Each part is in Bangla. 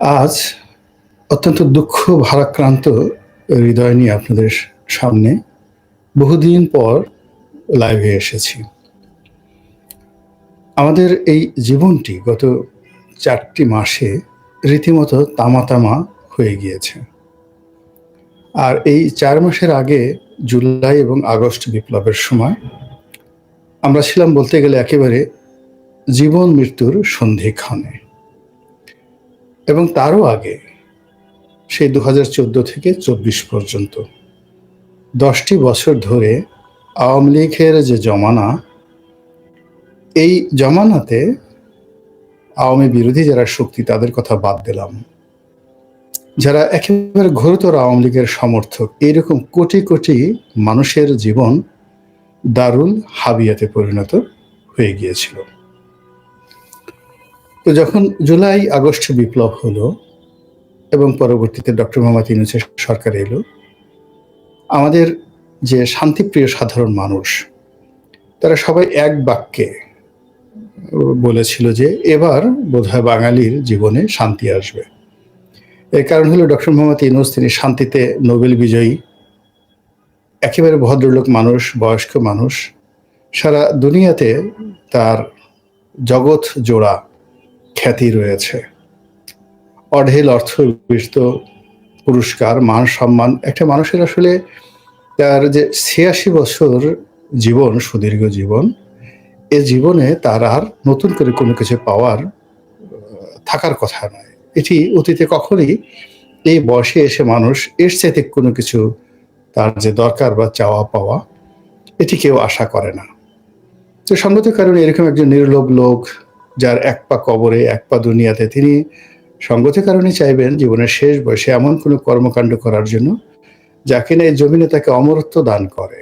আজ অত্যন্ত দুঃখ, ভারাক্রান্ত হৃদয় নিয়ে আপনাদের সামনে বহুদিন পর লাইভে এসেছি। আমাদের এই জীবনটি গত চারটি মাসে রীতিমতো তামা তামা হয়ে গিয়েছে। আর এই চার মাসের আগে জুলাই এবং আগস্ট বিপ্লবের সময় আমরা ছিলাম বলতে গেলে একেবারে জীবন মৃত্যুর সন্ধিক্ষণে। এবং তারও আগে, সেই দু হাজার চোদ্দ থেকে চব্বিশ পর্যন্ত। দশটি বছর ধরে আওয়ামী লীগের যে জমানা, এই জমানাতে আওয়ামী বিরোধী যারা শক্তি, তাদের কথা বাদ দিলাম। যারা একেবারে ঘোরতর আওয়ামী লীগের সমর্থক এইরকম কোটি কোটি মানুষের জীবন দারুল হাবিয়াতে পরিণত হয়ে গিয়েছিল। তো যখন জুলাই, আগস্ট বিপ্লব হলো এবং পরবর্তীতে ডক্টর মোহাম্মদ ইউনুসের সরকার এলো, আমাদের যে শান্তিপ্রিয় সাধারণ মানুষ, তারা সবাই এক বাক্যে বলেছিল যে এবার বোধহয় বাঙালির জীবনে শান্তি আসবে। এর কারণ হলো ডক্টর মোহাম্মদ ইউনুস, তিনি শান্তিতে নোবেল বিজয়ী, একেবারে ভদ্রলোক মানুষ, বয়স্ক মানুষ, সারা দুনিয়াতে তার জগৎ জোড়া খ্যাতি রয়েছে। অঢেল অর্থ বিষ্ট পুরস্কার, মান সম্মান, একটা মানুষের আসলে তার যে ছিয়াশি বছর জীবন, সুদীর্ঘ জীবন, এ জীবনে তার আর নতুন করে কোনো কিছু পাওয়ার থাকার কথা নয়। এটি অতীতে কখনই এই বয়সে এসে মানুষ এর চাইতে কোনো কিছু তার যে দরকার বা চাওয়া পাওয়া, এটি কেউ আশা করে না। তো সঙ্গত কারণে এরকম একজন নির্লোভ লোক যার এক পা কবরে, এক পা দুনিয়াতে, তিনি সঙ্গতের কারণে চাইবেন জীবনের শেষ বয়সে এমন কোনো কর্মকাণ্ড করার জন্য, যা কিনা এই জমিনে তাকে অমরত্ব দান করে।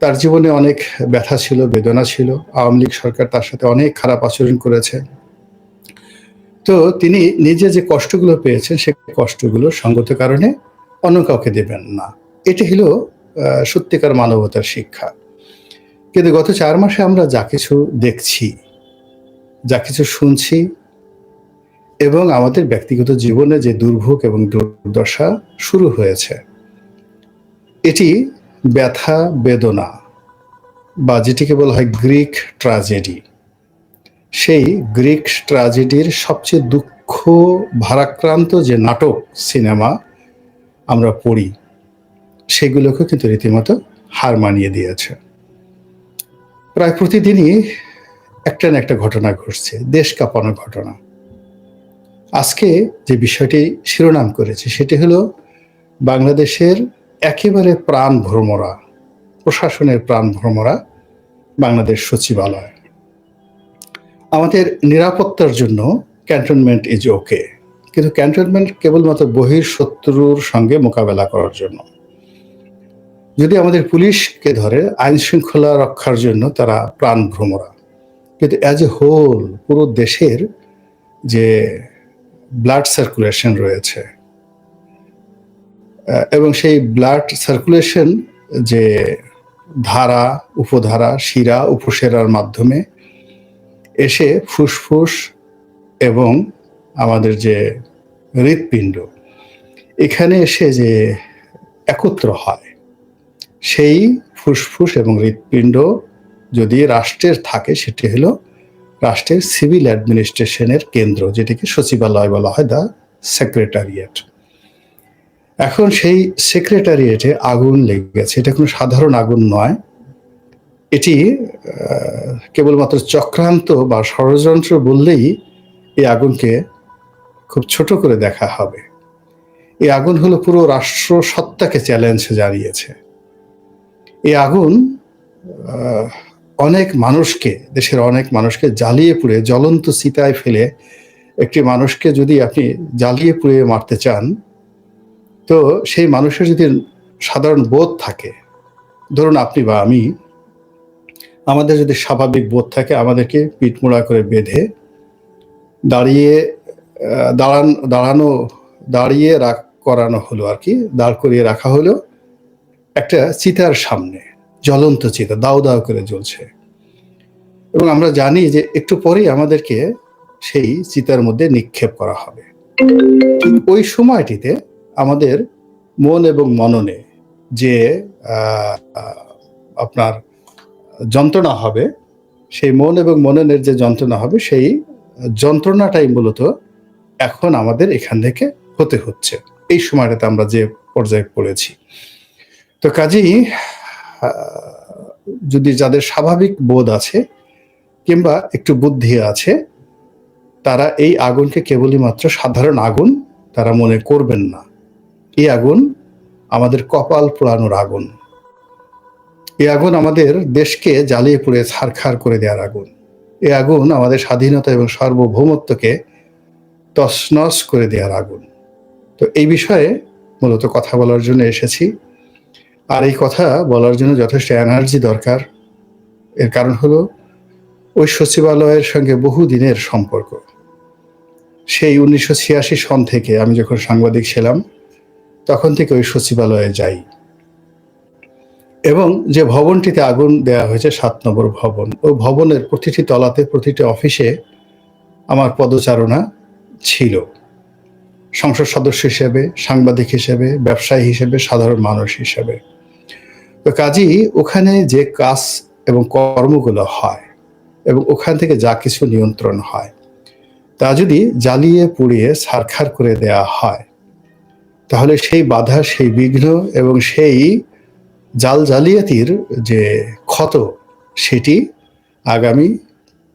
তার জীবনে অনেক ব্যথা ছিল, বেদনা ছিল। আওয়ামী লীগ সরকার তার সাথে অনেক খারাপ আচরণ করেছে। তো তিনি নিজে যে কষ্টগুলো পেয়েছেন, সে কষ্টগুলো সঙ্গত কারণে অন্য কাউকে দেবেন না। এটি হলো সত্যিকার মানবতার শিক্ষা। কিন্তু গত চার মাসে আমরা যা কিছু দেখছি যা কিছু শুনছি এবং আমাদের ব্যক্তিগত জীবনে যে দুর্ভোগ এবং দুর্দশা শুরু হয়েছে, এটি ব্যথা, বেদনা বা যেটিকে বলা হয় গ্রিক ট্রাজেডি সেই গ্রিক ট্রাজেডির সবচেয়ে দুঃখ ভারাক্রান্ত যে নাটক, সিনেমা আমরা পড়ি, সেগুলোকে কিন্তু রীতিমতো হার মানিয়ে দিয়েছে। প্রায় প্রতিদিনই একটা না একটা ঘটনা ঘটছে, দেশ কাঁপানো ঘটনা। আজকে যে বিষয়টি শিরোনাম করেছে, সেটি হলো বাংলাদেশের একেবারে প্রাণ ভ্রমরা, প্রশাসনের প্রাণ ভ্রমরা বাংলাদেশ সচিবালয়। আমাদের নিরাপত্তার জন্য ক্যান্টনমেন্ট ইজ ওকে কিন্তু ক্যান্টনমেন্ট কেবলমাত্র বহির শত্রুর সঙ্গে মোকাবেলা করার জন্য। যদি আমাদের পুলিশকে ধরে আইন শৃঙ্খলা রক্ষার জন্য তারা প্রাণ ভ্রমরা। কিন্তু অ্যাজ এ হোল পুরো দেশের যে ব্লাড সার্কুলেশন রয়েছে এবং সেই ব্লাড সার্কুলেশন যে ধারা, উপধারা, শিরা, উপসেরার মাধ্যমে এসে ফুসফুস এবং আমাদের যে হৃৎপিণ্ড, এখানে এসে যে একত্র হয়, সেই ফুসফুস এবং হৃৎপিণ্ড যদি রাষ্ট্রের থাকে, সেটি হলো রাষ্ট্রের সিভিল অ্যাডমিনিস্ট্রেশনের কেন্দ্র, যেটিকে সচিবালয় বলা হয় দ্য সেক্রেটারিয়েট। এখন সেই সেক্রেটারিয়েটে আগুন লেগে গেছে এটা কোনো সাধারণ আগুন নয়। এটি কেবলমাত্র চক্রান্ত বা ষড়যন্ত্র বললেই এই আগুনকে খুব ছোট করে দেখা হবে। এই আগুন হলো পুরো রাষ্ট্র সত্তাকে চ্যালেঞ্জ জানিয়েছে। এই আগুন অনেক মানুষকে, দেশের অনেক মানুষকে জ্বালিয়ে পুড়ে, জ্বলন্ত চিতায় ফেলে একটি মানুষকে যদি আপনি জ্বালিয়ে পুড়ে মারতে চান, তো সেই মানুষের যদি সাধারণ বোধ থাকে, ধরুন আপনি বা আমি, আমাদের যদি স্বাভাবিক বোধ থাকে, আমাদেরকে পিঠমোড়া করে বেঁধে দাঁড়িয়ে দাঁড়ান, দাঁড়ানো, দাঁড়িয়ে রাখ, করানো হলো আর কি, দাঁড় করিয়ে রাখা হলো একটা চিতার সামনে। জ্বলন্ত চিতা, দাও দাও করে জ্বলছে। এবং আমরা জানি যে একটু পরেই আমাদেরকে সেই চিতার মধ্যে নিক্ষেপ করা হবে। ওই সময়টিতে আমাদের মন এবং মননে যে আপনার যন্ত্রণা হবে, সেই মন এবং মননের যে যন্ত্রণা হবে, সেই যন্ত্রণাটাই মূলত এখন আমাদের এখান থেকে হতে হচ্ছে। এই সময়টাতে আমরা যে পর্যায়ে পড়েছি। তো কাজেই যদি যাদের স্বাভাবিক বোধ আছে কিংবা একটু বুদ্ধি আছে, তারা এই আগুনকে কেবলই মাত্র সাধারণ আগুন, তারা মনে করবেন না। এই আগুন আমাদের কপাল পোড়ানোর আগুন। এই আগুন আমাদের দেশকে জ্বালিয়ে পুড়ে ছারখার করে দেওয়ার আগুন। এই আগুন আমাদের স্বাধীনতা এবং সার্বভৌমত্বকে তছনছ করে দেওয়ার আগুন। তো এই বিষয়ে মূলত কথা বলার জন্য এসেছি। আর এই কথা বলার জন্য যথেষ্ট এনার্জি দরকার। এর কারণ হলো, ওই সচিবালয়ের সঙ্গে বহু দিনের সম্পর্ক। সেই উনিশশো ছিয়াশি সন থেকে আমি যখন সাংবাদিক ছিলাম, তখন থেকে ওই সচিবালয়ে যাই। এবং যে ভবনটিতে আগুন দেওয়া হয়েছে, সাত নম্বর ভবন ওই ভবনের প্রতিটি তলাতে, প্রতিটি অফিসে আমার পদচারণা ছিল। সংসদ সদস্য হিসেবে, সাংবাদিক হিসেবে, ব্যবসায়ী হিসেবে, সাধারণ মানুষ হিসেবে। তো কাজেই ওখানে যে কাজ এবং কর্মগুলো হয় এবং ওখান থেকে যা কিছু নিয়ন্ত্রণ হয়, তা যদি জ্বালিয়ে, পুড়িয়ে, সারখার করে দেয়া হয়, তাহলে সেই বাধা, সেই বিঘ্ন এবং সেই জাল জালিয়াতির যে ক্ষত, সেটি আগামী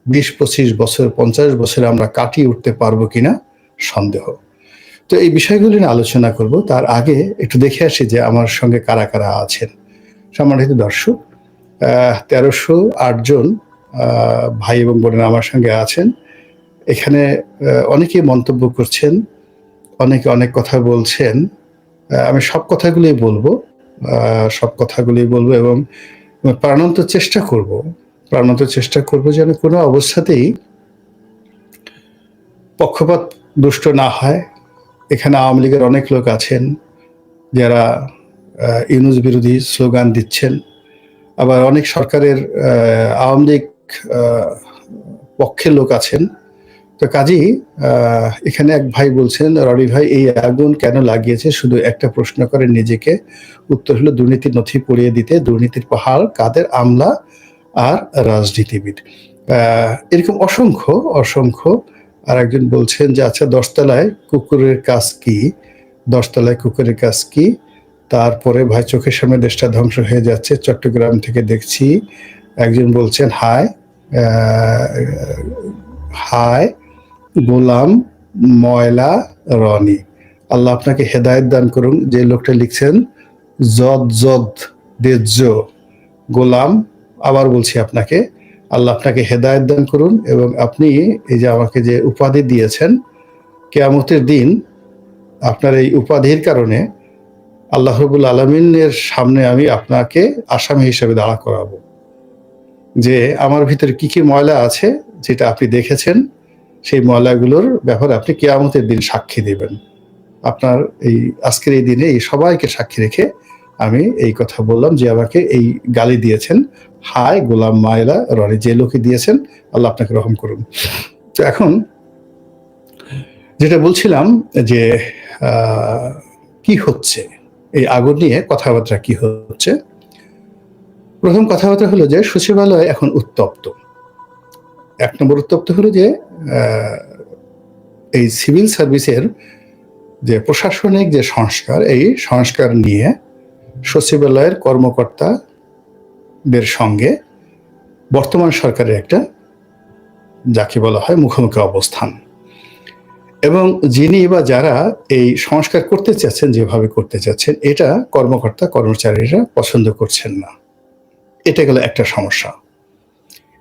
বিশ, পঁচিশ বছর, পঞ্চাশ বছরে আমরা কাটিয়ে উঠতে পারব কিনা সন্দেহ। তো এই বিষয়গুলি নিয়ে আলোচনা করব। তার আগে একটু দেখে আসি যে আমার সঙ্গে কারা কারা আছেন। সম্মানিত দর্শক তেরোশো আটজন ভাই এবং বোনেরা আমার সঙ্গে আছেন। এখানে অনেকে মন্তব্য করছেন, অনেকে অনেক কথা বলছেন। আমি সব কথাগুলি বলব সব কথাগুলি বলব এবং প্রাণান্ত চেষ্টা করব, প্রাণান্ত চেষ্টা করব যেন কোনো অবস্থাতেই পক্ষপাত দুষ্ট না হয়। এখানে আওয়ামী লীগের অনেক লোক আছেন যারা ইউনুস বিরোধী স্লোগান দিচ্ছেন। আবার অনেক সরকারের আওয়ামী লীগ পক্ষের লোক আছেন। তো কাজেই এখানে এক ভাই বলছেন, রনি ভাই, এই আগুন কেন লাগিয়েছে? শুধু একটা প্রশ্ন করে নিজেকে। উত্তর হলো, দুর্নীতির নথি পড়িয়ে দিতে দুর্নীতির পাহাড়, কাদের আমলা আর রাজনীতিবিদ। এরকম অসংখ্য অসংখ্য আর একজন বলছেন যে আচ্ছা দশতলায় কুকুরের কাজ কি? দশতলায় কুকুরের কাজ কি? তারপরে ভাই চোখের সামনে দেশটা ধ্বংস হয়ে যাচ্ছে, চট্টগ্রাম থেকে দেখছি, একজন বলছেন হাই হাই গোলাম ময়লা রনি। আল্লাহ আপনাকে হেদায়েত দান করুন। যে লোকটা লিখছেন, জদ জদ দেজ্জ, গোলাম। আবার বলছি আপনাকে, আল্লাহ আপনাকে হেদায়েত দান করুন এবং আপনি এই যে আমাকে যে উপাধি দিয়েছেন, কেয়ামতের দিন আপনার এই উপাধির কারণে আল্লাহ রবুল আলমিনের সামনে আমি আপনাকে আসামি হিসেবে দাঁড়া করাবো। যে আমার ভিতরে কি কি ময়লা আছে যেটা আপনি দেখেছেন, সেই ময়লাগুলোর ব্যাপারে আপনি কেয়ামতের দিন সাক্ষী দেবেন। আপনার এই আজকের এই দিনে এই সবাইকে সাক্ষী রেখে আমি এই কথা বললাম যে আমাকে এই গালি দিয়েছেন। হায় গোলাম মায়লা রনি যে লোকে দিয়েছেন, আল্লাহ আপনাকে রহম করুন। তো এখন যেটা বলছিলাম যে কি হচ্ছে? এই আগুন নিয়ে কথাবার্তা কি হচ্ছে? প্রথম কথাবার্তা হলো যে সচিবালয় এখন উত্তপ্ত। এক নম্বর উত্তপ্ত হলো যে এই সিভিল সার্ভিসের যে প্রশাসনিক যে সংস্কার, এই সংস্কার নিয়ে সচিবালয়ের কর্মকর্তাদের সঙ্গে বর্তমান সরকারের একটা, যাকে বলা হয় মুখোমুখি অবস্থান। এবং যিনি বা যারা এই সংস্কার করতে চাচ্ছেন, যেভাবে করতে চাচ্ছেন, এটা কর্মকর্তা, কর্মচারীরা পছন্দ করছেন না। এটা গেল একটা সমস্যা।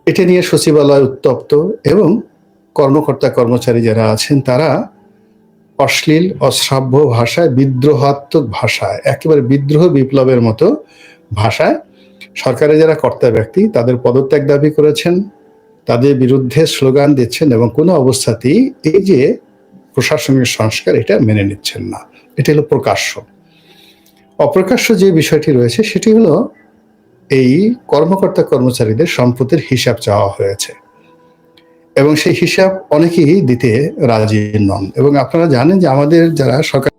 এটা নিয়ে সচিবালয় উত্তপ্ত এবং কর্মকর্তা, কর্মচারী যারা আছেন, তারা অশ্লীল, অশ্রাব্য ভাষায়, বিদ্রোহাত্মক ভাষায়, একেবারে বিদ্রোহ বিপ্লবের মতো ভাষায় সরকারের যারা কর্তা ব্যক্তি, তাদের পদত্যাগ দাবি করেছেন, তাদের বিরুদ্ধে স্লোগান দিচ্ছেন এবং কোনো অবস্থাতেই এই যে প্রশাসনিক সংস্কার এটা মেনে নিচ্ছেন না। এটা হলো প্রকাশ্য। অপ্রকাশ্য যে বিষয়টি রয়েছে, সেটি হলো এই কর্মকর্তা কর্মচারীদের সম্পদের হিসাব চাওয়া হয়েছে। এবং সেই হিসাব অনেকেই দিতে রাজি নন। এবং আপনারা জানেন যে আমাদের যারা সরকার